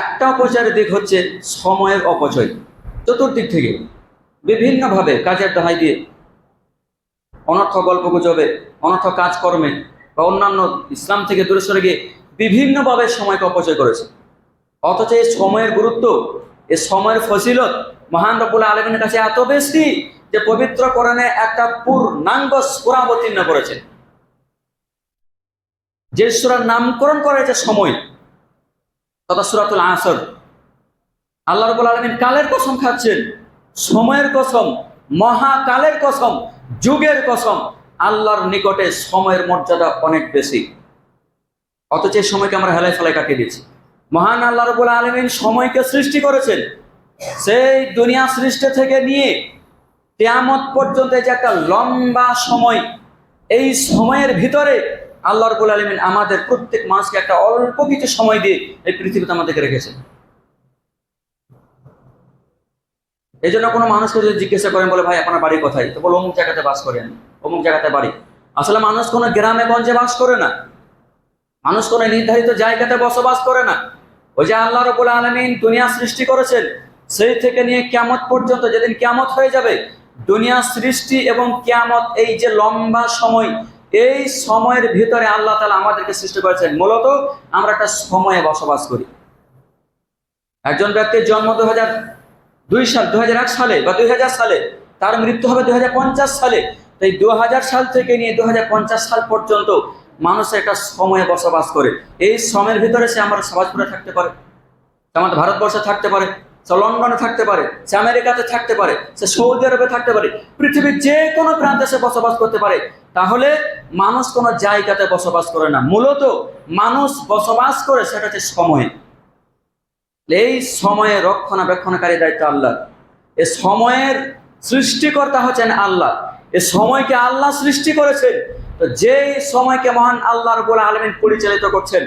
একটা অপচয়ের দিক হচ্ছে সময়ের অপচয়। চতুর্দিক থেকে বিভিন্নভাবে কাজের দহাই দিয়ে অনর্থ গল্প গুজবে, অনর্থ কাজকর্মে বা অন্যান্য ইসলাম থেকে দূরে সরে গিয়ে বিভিন্নভাবে সময়কে অপচয় করেছে। অথচ এই সময়ের গুরুত্ব, এই সময়ের ফসিলত মহান রব্বুল আলমিনের কাছে এত বেশি যে পবিত্র কোরআনে একটা পূর্ণাঙ্গ সুরা করেছে। যে সুরার নামকরণ করা হয়েছে সময় তথা সুরাতুল আসর। আল্লাহ রবুল আলমিন কালের কসম খাচ্ছেন, সময়ের কসম, মহাকালের কসম, যুগের কসম। আল্লাহর নিকটে সময়ের মর্যাদা অনেক বেশি। অথচ এই সময়কে আমরা হেলায় ফেলায় কাটিয়ে দিয়েছি। মহান আল্লাহ রবুল আলমিন সময়কে সৃষ্টি করেছেন। সেই দুনিয়া সৃষ্টি থেকে নিয়ে কেয়ামত পর্যন্ত যে একটা লম্বা সময়, এই সময়ের ভিতরে আল্লাহ রবুল আলমিন আমাদের প্রত্যেক মানুষকে একটা অল্প কিছু সময় দিয়ে এই পৃথিবীতে আমাদেরকে রেখেছেন। এই জন্য কোনো মানুষকে যদি জিজ্ঞাসা করেন, বলে, ভাই, আপনার বাড়ি কোথায়? তো বলে, অমুক জায়গাতে বাস করেন অমুক জায়গাতে বাড়ি। আসলে মানুষ কোনো গ্রামে, গঞ্জে বাস করে না। মানুষ কোনো নির্ধারিত জায়গাতে বসবাস করে না। ওই যে আল্লাহ রবুল আলমিন দুনিয়া সৃষ্টি করেছেন, সেই থেকে নিয়ে কিয়ামত পর্যন্ত যেদিন কিয়ামত হয়ে যাবে, দুনিয়া সৃষ্টি এবং কিয়ামত এই যে লম্বা সময় এই সময়ের ভিতরে আল্লাহ তালা আমাদেরকে সৃষ্টি করেছেন। মূলত আমরা একটা সময়ে বসবাস করি। একজন ব্যক্তির জন্ম দু দুই সাল দু হাজার এক সালে বা দুই হাজার সালে, তার মৃত্যু হবে দু হাজার পঞ্চাশ সালে। তাই দু হাজার সাল থেকে নিয়ে দু হাজার পঞ্চাশ সাল পর্যন্ত মানুষ একটা সময়ে বসবাস করে। এই সময়ের ভিতরে সে আমার সমাজপুরে থাকতে পারে, আমাদের ভারতবর্ষে থাকতে পারে। সে লন্ডনে থাকতে পারে, সে আমেরিকাতে থাকতে পারে, সে সৌদি আরবে থাকতে পারে, পৃথিবীর যে কোনো প্রান্তে সে বসবাস করতে পারে। তাহলে মানুষ কোনো জায়গাতে বসবাস করে না। মূলত মানুষ বসবাস করে সেটা হচ্ছে সময়। এই সময়ে রক্ষণাবেক্ষণকারী দায়িত্ব আল্লাহ। এ সময়ের সৃষ্টিকর্তা হচ্ছেন আল্লাহ। এ সময়কে আল্লাহ সৃষ্টি করেছেন। তো যেই সময়কে মহান আল্লাহ রবুল আলমিন পরিচালিত করছেন,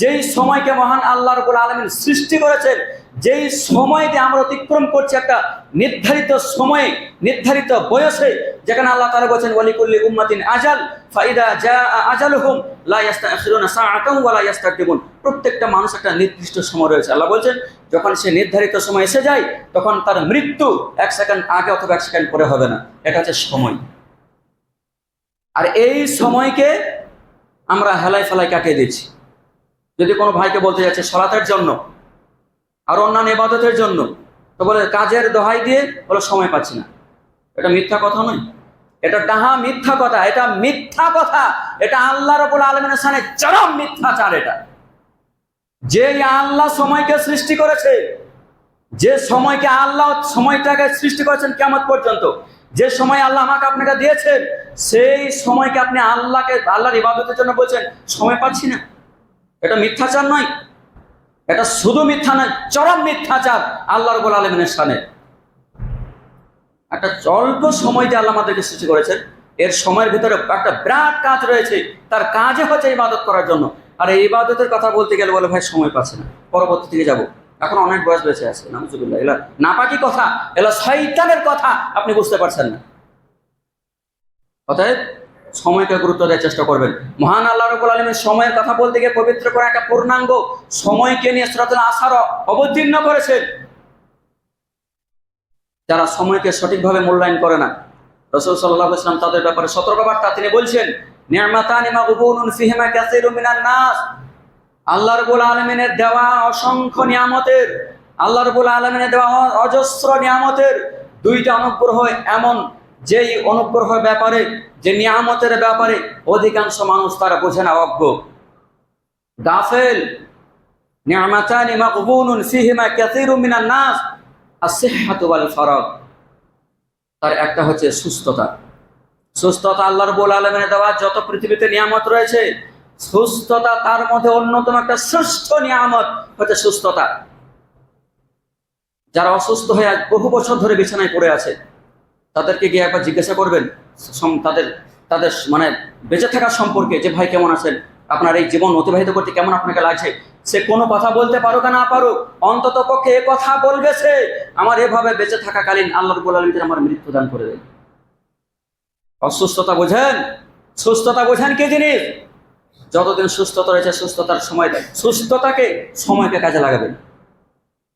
যেই সময়কে মহান আল্লাহ রবুল আলমিন সৃষ্টি করেছেন যেই সময়কে আমরা অতিক্রম করছি একটা নির্ধারিত সময়ে, নির্ধারিত বয়সে, যেখানে আল্লাহ তাআলা বলেছেন, ওয়ালিকুল্লি উম্মাতিন আজাল, ফাইদা জা আজালুহুম, লা ইয়াস্তাখিরুনা সাআতাও ওয়া লা ইয়াস্তাকদিমুন। প্রত্যেকটা মানুষ একটা নির্দিষ্ট সময় রয়েছে। আল্লাহ বলছেন, যখন সে নির্ধারিত সময় এসে যায়, তখন তার মৃত্যু এক সেকেন্ড আগে অথবা এক সেকেন্ড পরে হবে না। এটা হচ্ছে সময়। আর এই সময়কে আমরা হেলায় ফেলায় কাটিয়ে দিচ্ছি। যদি কোনো ভাইকে বলতে যাচ্ছে, সলাতের জন্য আর অন্যান্য ইবাদতের জন্য। তো বলে, কাজের দোহাই দিয়ে বলে, সময় পাচ্ছি না। এটা মিথ্যা কথা নয়। এটা ডাহা মিথ্যা কথা, এটা মিথ্যা কথা। এটা আল্লাহ রবুল আলমিনের সামনে চরম মিথ্যাচার এটা। যে আল্লাহ সময়কে সৃষ্টি করেছে, যে সময়কে আল্লাহ সময়টাকে সৃষ্টি করেছেন কেমন পর্যন্ত, যে সময় আল্লাহ আমাকে আপনাকে দিয়েছেন, সেই সময়কে আপনি আল্লাহকে, আল্লাহর ইবাদতের জন্য বলছেন, সময় পাচ্ছি না। এটা মিথ্যাচার নয়। এটা শুধু মিথ্যা নয়, চরম মিথ্যাচার আল্লাহ রবুল আলমিনের সামনে। একটা অল্প সময় যে আল্লাহ আমাদেরকে সৃষ্টি করেছেন। এর সময়ের ভিতরে একটা বিরাট কাজ রয়েছে। তার কাজে হচ্ছে ইবাদত করার জন্য। আর এই ইবাদতের কথা বলতে গেলে বলে, ভাই, সময় পাচ্ছে না। পরবর্তী থেকে যাব। এখন অনেক বয়স বেঁচে আছে নামজুবিল্লাহ এলা নাপাকি কথা, এলা শৈতানের কথা আপনি বুঝতে পারছেন না। অতএব সময়কে গুরুত্ব দেওয়ার চেষ্টা করবেন। মহান আল্লাহ রবুল আলমের সময়ের কথা বলতে গিয়ে পবিত্র করে একটা পূর্ণাঙ্গ সময়কে নিয়ে শ্রোতন আসার অবতীর্ণ করেছেন। যারা সময়কে সঠিকভাবে মূল্যায়ন করে না, রসুল সাল্লাহ ইসলাম তাদের ব্যাপারে সতর্কবার্তা তিনি বলছেন নিয়ামাতানিমা উবুনুন ফিহিমা কাসিরু মিনান নাস। আল্লাহ রবুল আলমিনের দেওয়া অসংখ্য আলমিনের দেওয়া অজস্র নিয়ামতের দুইটা অনুগ্রহ এমন যেই অনুগ্রহ ব্যাপারে, যে নিয়ামতের ব্যাপারে অধিকাংশ মানুষ তারা বোঝে না, অজ্ঞ। গাফেল, নিয়ামাতানি মাকবুনুন ফিহিমা কাসিরু মিনান নাস আসিহাতু ওয়াল ফারাগ। তার একটা হচ্ছে সুস্থতা। সুস্থতা আল্লাহ রবুল আলমিনের দেওয়া যত পৃথিবীতে নিয়ামত রয়েছে, সুস্থতা তার মধ্যে অন্যতম একটা শ্রেষ্ঠ নিয়ামত হচ্ছে সুস্থতা। যারা অসুস্থ হয়ে বহু বছর ধরে বিছানায় পড়ে আছে তাদেরকে গিয়ে একবার জিজ্ঞাসা করবেন তাদের তাদের মানে বেঁচে থাকার সম্পর্কে যে ভাই কেমন আছেন, আপনার এই জীবন অতিবাহিত করতে কেমন আপনাকে লাগছে, সে কোনো কথা বলতে পারুক না পারুক, অন্তত পক্ষে এ কথা বলবে সে, আমার এভাবে বেঁচে থাকাকালীন আল্লাহ রবুল আলম আমার মৃত্যু দান করে দেন। অসুস্থতা বোঝেন? সুস্থতা বোঝেন কি জিনিস? যতদিন সুস্থতা রয়েছে, সুস্থতার সময় দেয় সুস্থতাকে সময়কে কাজে লাগাবেন।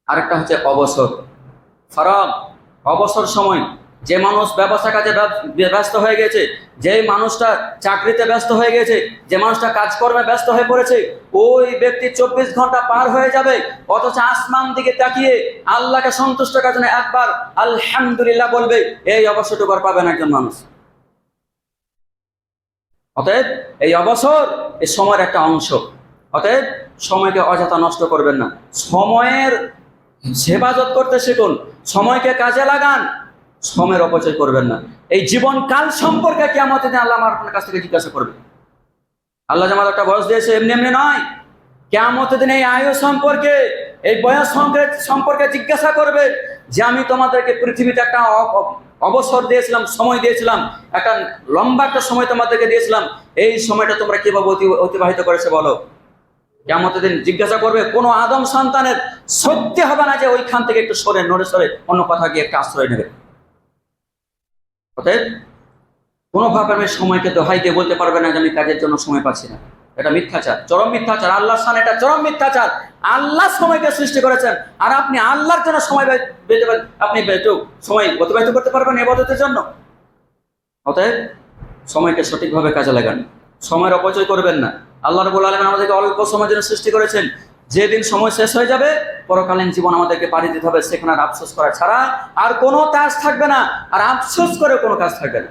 আরেকটা হচ্ছে অবসর। ফারাগ অবসর সময় যে মানুষ ব্যবসা কাজে ব্যস্ত হয়ে গেছে যে মানুষটা চাকরিতে ব্যস্ত হয়ে গেছে, যে মানুষটা কাজকর্মে ব্যস্ত হয়ে পড়েছে, ওই ব্যক্তি চব্বিশ ঘণ্টা পার হয়ে যাবে, অথচ আসমান দিকে তাকিয়ে আল্লাহকে সন্তুষ্ট করার জন্য একবার আলহামদুলিল্লাহ বলবে, এই অবসরটুকু আর পাবেন একজন মানুষ। অতএব এই অবসর এই সময়ের একটা অংশ। অতএব সময়কে অযথা নষ্ট করবেন না। সময়ের হেফাজত করতে শিখুন। সময়কে কাজে লাগান। সময়ের অপচয় করবেন না। এই জীবন কাল সম্পর্কে কেমন দিন আল্লাহ আপনার কাছ থেকে জিজ্ঞাসা করবে। আল্লাহ আমার একটা বয়স দিয়েছে, এমনি এমনি নয়। কেমন দিন এই আয়ু সম্পর্কে, এই বয়স সম্পর্কে জিজ্ঞাসা করবে যে আমি তোমাদেরকে পৃথিবীতে একটা অবসর দিয়েছিলাম, সময় দিয়েছিলাম, একটা লম্বা একটা সময় তোমাদেরকে দিয়েছিলাম। এই সময়টা তোমরা কীভাবে অতি- অতিবাহিত করেছে বলো? কেমন দিন জিজ্ঞাসা করবে, কোনো আদম সন্তানের সত্যি হবে না যে ওইখান থেকে একটু সরে নড়ে সরে অন্য কথা গিয়ে একটা আশ্রয় নেবে। অতএব কোনোভাবে আমি সময়কে দোহাই দিয়ে বলতে পারবে না যে আমি কাজের জন্য সময় পাচ্ছি না। এটা মিথ্যাচার, চরম মিথ্যাচার। আল্লাহ সান এটা চরম মিথ্যাচার। আল্লাহ সময়কে সৃষ্টি করেছেন, আর আপনি আল্লাহর জন্য সময় পারেন- আপনি সময় অতিবাহিত করতে পারবেন এবাদতের জন্য। অতএব, সময়কে সঠিকভাবে কাজে লাগান। সময়ের অপচয় করবেন না। আল্লাহ রবুল আলম আমাদেরকে অল্প সময়ের জন্য সৃষ্টি করেছেন। যেদিন সময় শেষ হয়ে যাবে, পরকালীন জীবন আমাদেরকে পাড়ি দিতে হবে, সেখানে আর আফসোস করা ছাড়া আর কোনো কাজ থাকবে না। আর আফসোস করে কোনো কাজ থাকবে না।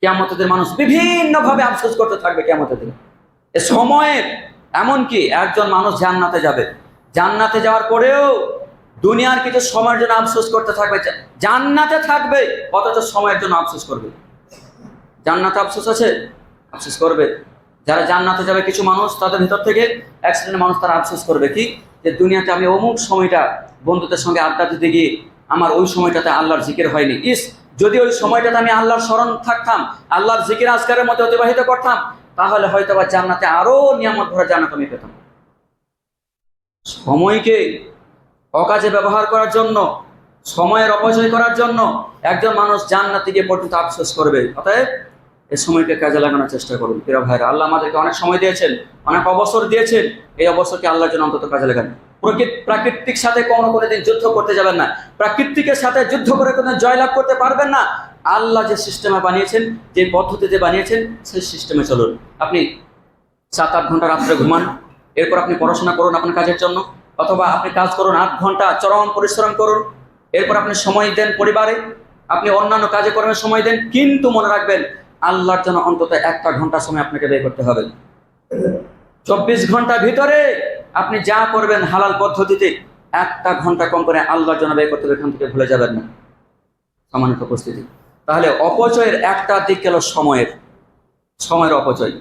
কেমতের মানুষ বিভিন্নভাবে আফসোস করতে থাকবে কেমতের দিনে। এ সময়ের, এমনকি একজন মানুষ জান্নাতে যাবে। জান্নাতে যাওয়ার পরেও দুনিয়ার কিছু সময়ের জন্য আফসোস করতে থাকবে। জান্নাতে থাকবে, অথচ সময়ের জন্য আফসোস করবে। জান্নাতে আফসোস আছে? আফসোস করবে। যারা জান্নাতে যাবে কিছু মানুষ, তাদের ভিতর থেকে শ্রেণির মানুষ তারা আফসোস করবে কি? যে দুনিয়াতে আমি অমুক সময়টা বন্ধুদের সঙ্গে আড্ডা দিতে গিয়ে আমার ওই সময়টাতে আল্লাহর জিকির হয়নি। ইস, যদি ওই সময়টাতে আমি আল্লাহর স্মরণ থাকতাম, আল্লাহর জিকির আজকারের মধ্যে অতিবাহিত করতাম, তাহলে হয়তো বা জান্নাতে আরও নিয়ামত ভরা জান্নাত আমি পেতাম। সময়কে অকাজে ব্যবহার করার জন্য, সময়ের অপচয় করার জন্য একজন মানুষ জান্নাতে গিয়ে পর্যন্ত আফসোস করবে। অতএব এই সময়কে কাজে লাগানোর চেষ্টা করুন। প্রিয় ভাইরা, আল্লাহ আমাদেরকে অনেক সময় দিয়েছেন, অনেক অবসর দিয়েছেন, এই অবসরকে আল্লাহর জন্য অন্তত কাজে লাগান। প্রকৃত প্রাকৃতিক সাথে কোনো কোনো দিন যুদ্ধ করতে যাবেন না। প্রাকৃতিকের সাথে যুদ্ধ করে কোনো জয়লাভ করতে পারবেন না। আল্লাহ যে সিস্টেমে বানিয়েছেন, যে পদ্ধতিতে বানিয়েছেন, সেই সিস্টেমে চলুন। আপনি সাত আট ঘণ্টা রাত্রে ঘুমান, এরপর আপনি পড়াশোনা করুন আপনার কাজের জন্য, অথবা আপনি কাজ করুন আট ঘণ্টা চরম পরিশ্রম করুন, এরপর আপনি সময় দেন পরিবারে, আপনি অন্যান্য কাজে কর্মে সময় দেন, কিন্তু মনে রাখবেন আল্লাহর জন্য অন্তত একটা ঘণ্টা সময় আপনাকে ব্যয় করতে হবে। চব্বিশ ঘণ্টা ভিতরে আপনি যা করবেন হালাল পদ্ধতিতে, একটা ঘণ্টা কম করে আল্লাহর জন্য ব্যয় করতে হবে, এখান থেকে ভুলে যাবেন না। সামান্য উপস্থিতি। তাহলে অপচয়ের একটা দিক গেল সময়ের। সময়ের অপচয়।